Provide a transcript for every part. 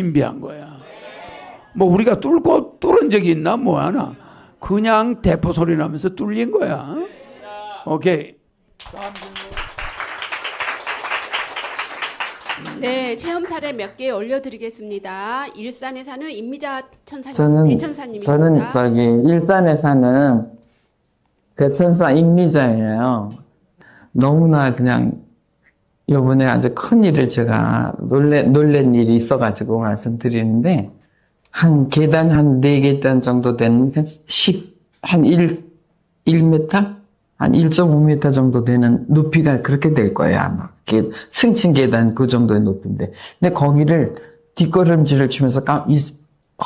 신비한 거야. 뭐 우리가 뚫고 뚫은 적이 있나 뭐 하나. 그냥 대포 소리 나면서 뚫린 거야. 오케이. 네, 체험 사례 몇 개 올려드리겠습니다. 일산에 사는 임미자 천사님, 저는 대천사님이십니다. 저는 저기 일산에 사는 대천사 임미자예요. 너무나 그냥 요번에 아주 큰 일을 제가 놀래, 놀란 일이 있어가지고 말씀드리는데, 한 계단 한 네 계단 정도 되는 한 10, 한 1, 1m? 한 1.5m 정도 되는 높이가 그렇게 될 거예요, 아마. 게- 층층 계단 그 정도의 높이인데. 근데 거기를 뒷걸음질을 치면서 깜, 이,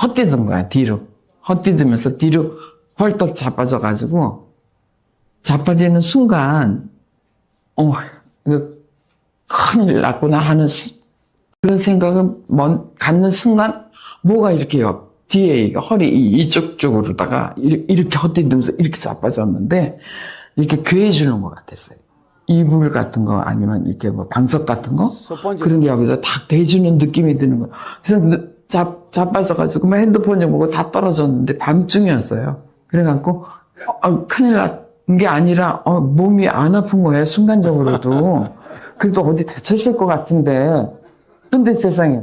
헛디딘 거야, 뒤로. 헛디디면서 뒤로 헐떡 자빠져가지고, 자빠지는 순간, 어, 이거 큰일 났구나 하는 수- 그런 생각을 먼, 갖는 순간 뭐가 이렇게 옆 뒤에 이 허리 이- 이쪽 쪽으로다가 이렇게, 헛디디면서 이렇게 자빠졌는데 이렇게 괴해주는 것 같았어요. 이불 같은 거 아니면 이렇게 뭐 방석 같은 거 그런 게 여기서 탁 대주는 느낌이 드는 거예요. 그래서 느- 자, 자빠져가지고 뭐 핸드폰이 뭐고 다 떨어졌는데 밤중이었어요. 그래갖고 어, 어, 큰일 난 게 아니라 어, 몸이 안 아픈 거예요. 순간적으로도. 그래도 어디 다쳤을 것 같은데 근데 세상에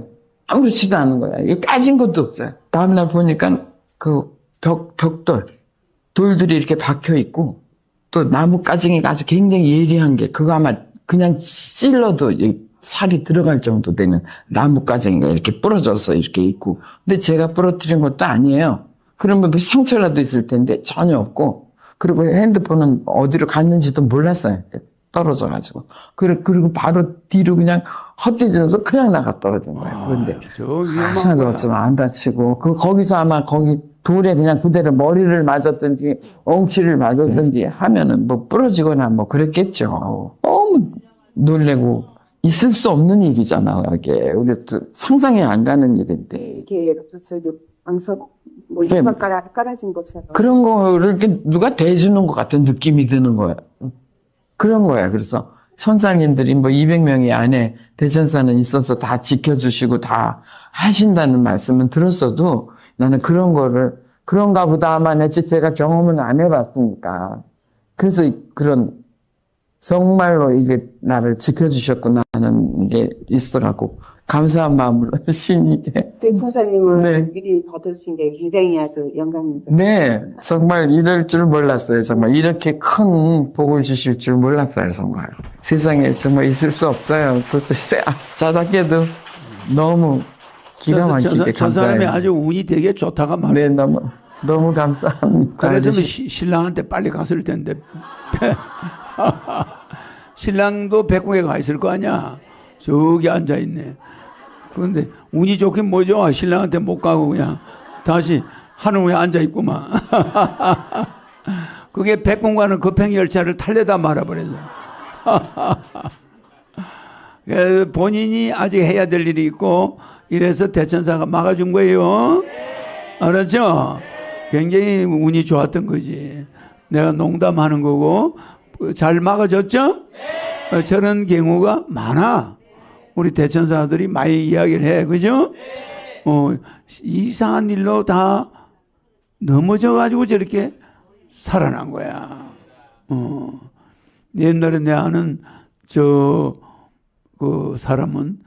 아무렇지도 않은 거야. 이게 까진 것도 없어요. 다음날 보니까 그 벽, 벽돌, 돌들이 이렇게 박혀 있고 또 나무 까징이가 아주 굉장히 예리한 게 그거 아마 그냥 찔러도 이 살이 들어갈 정도 되는 나무 까징이가 이렇게 부러져서 이렇게 있고 근데 제가 부러뜨린 것도 아니에요. 그러면 뭐 상처라도 있을 텐데 전혀 없고 그리고 핸드폰은 어디로 갔는지도 몰랐어요. 떨어져가지고 그리고 그리고 바로 뒤로 그냥 헛디디면서 그냥 나가 떨어진 거예요. 그런데 저 위험한 하나도. 없지만 안 다치고 그 거기서 아마 거기 돌에 그냥 그대로 머리를 맞았든지 엉치를 맞았든지 하면은 뭐 부러지거나 뭐 그랬겠죠. 너무 놀래고 있을 수 없는 일이잖아 이게 우리 또 상상이 안 가는 일인데 이렇게 저기 방석 뭐 네. 이거 깔아 깔아진 것처럼 그런 거를 이렇게 누가 대주는 것 같은 느낌이 드는 거야. 그런 거야. 그래서 천사님들이 뭐 200명이 안에 대천사는 있어서 다 지켜주시고 다 하신다는 말씀은 들었어도 나는 그런 거를 그런가 보다만 했지 제가 경험은 안 해봤으니까. 그래서 그런 정말로 이게 나를 지켜주셨구나 하는 게 있어갖고 감사한 마음으로 열심히 이제 대천사님은 네. 미리 받으신 게 굉장히 아주 영광입니다. 네, 정말 이럴 줄 몰랐어요. 정말 이렇게 큰 복을 주실 줄 몰랐어요. 정말 세상에 정말 있을 수 없어요. 도대체 아, 자다께도 너무 기가 저, 저, 막히게 저 사람이. 아주 운이 되게 좋다가 말이야. 네, 너무 너무 감사합니다. 그래서. 시- 신랑한테 빨리 갔을 텐데 신랑도 백국에 가 있을 거 아니야. 저기 앉아 있네. 그런데 운이 좋긴 뭐죠? 신랑한테 못 가고 그냥 다시 위에 앉아 있구만. 그게 백공과는 급행 열차를 탈려다 말아버렸어. 그 본인이 아직 해야 될 일이 있고 이래서 대천사가 막아준 거예요. 알았죠? 굉장히 운이 좋았던 거지. 내가 농담하는 거고 잘 막아줬죠? 어, 저런 경우가 많아. 우리 대천사들이 많이 이야기를 해, 그죠? 어, 이상한 일로 다 넘어져가지고 저렇게 살아난 거야. 어, 옛날에 내 아는 저, 그 사람은